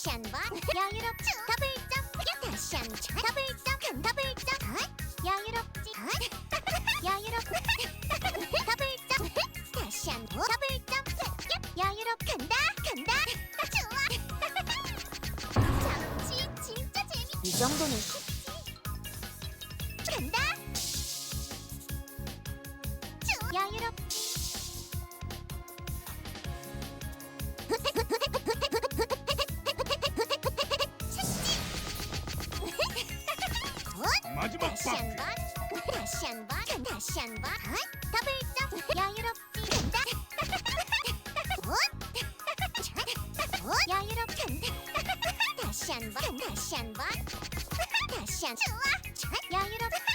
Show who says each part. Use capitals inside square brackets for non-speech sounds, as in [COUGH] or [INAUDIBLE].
Speaker 1: 다시 한번. 여유롭지. 더블 점프 다시 한번. 더블 점프 더블 점프 여유롭지. [LAUGHS] 여유롭지. [LAUGHS] 더블 점프 다시 한번. 더블 점프 여유롭. 간다. 간다. 좋아. [LAUGHS] 잠시 진짜 재밌 이 정도는 간다. 좋아. 여유롭.
Speaker 2: 마지
Speaker 1: 다시
Speaker 2: 방
Speaker 1: 한번. 다시 한 번. 다시 한 번. 더블 점프 여유롭지. 간다. 여유롭 간다 다시 한 번. 다시 한 번. 다시 한 좋아. 여유롭 다시 한번